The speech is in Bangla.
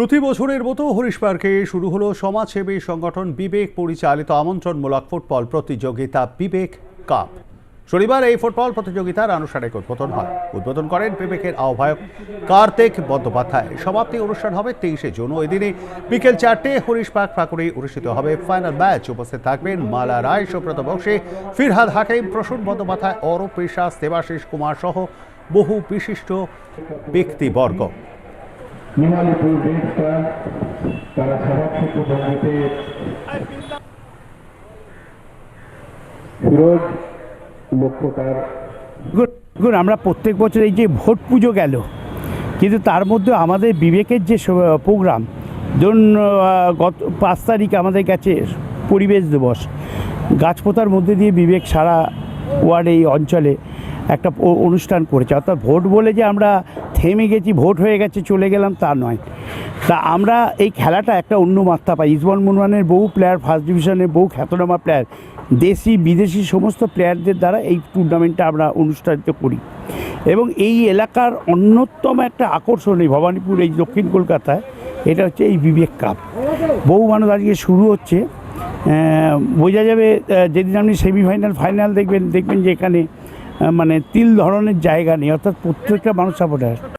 প্রতি বছরের মতো হরিশ পার্কে শুরু হলো সমাজসেবী সংগঠন বিবেক পরিচালিত আমন্ত্রণমূলক ফুটবল প্রতিযোগিতা বিবেক কাপ। শনিবার এই ফুটবল প্রতিযোগিতার আনুষ্ঠানিক উদ্বোধন হয়। উদ্বোধন করেন বিবেকের আহ্বায়ক কার্তিক বন্দ্যোপাধ্যায়। সমাপ্তি অনুষ্ঠান হবে তেইশে জুন। ওই দিনে বিকেল চারটে হরিশ পার্ক প্রাকুরে অনুষ্ঠিত হবে ফাইনাল ম্যাচ। উপস্থিত থাকবেন মালা রায়, সুব্রত বক্সি, ফিরহাদ হাকিম, প্রসূন বন্দ্যোপাধ্যায়, অরূপ বিশ্বাস, দেবাশিস কুমার সহ বহু বিশিষ্ট ব্যক্তিবর্গ। বেস ক্লাব তারা সভাপতি ভঙ্গিতে ফিরোজ লক্ষ্যকার দেখুন দেখুন, আমরা প্রত্যেক বছর এই যে ভোট পুজো গেল কিন্তু তার মধ্যে আমাদের বিবেকের যে প্রোগ্রাম ধরুন গত পাঁচ তারিখ আমাদের কাছে পরিবেশ দিবস গাছ পোতার মধ্যে দিয়ে বিবেক সারা ওয়ার্ড এই অঞ্চলে একটা অনুষ্ঠান করেছে অর্থাৎ ভোট বলে যে আমরা থেমে গেছি, ভোট হয়ে গেছে, চলে গেলাম, তা নয়। তা আমরা এই খেলাটা একটা অন্য মাত্রা পাই। ইসবন মুনওয়ানের বহু প্লেয়ার ফার্স্ট ডিভিশনের বহু খ্যাতনামা প্লেয়ার দেশি, বিদেশি সমস্ত প্লেয়ারদের দ্বারা এই টুর্নামেন্টটা আমরা অনুষ্ঠিত করি। এবং এই এলাকার অন্যতম একটা আকর্ষণ এই ভবানীপুর, এই দক্ষিণ কলকাতায়, এটা হচ্ছে এই বিবেক কাপ বহু মানুষ আজকে শুরু হচ্ছে। বোঝা যাবে যেদিন আপনি সেমিফাইনাল ফাইনাল দেখবেন দেখবেন যে এখানে মানে তিল ধরনের জায়গা নেই অর্থাৎ প্রত্যেকটা মানুষ সাপোর্টার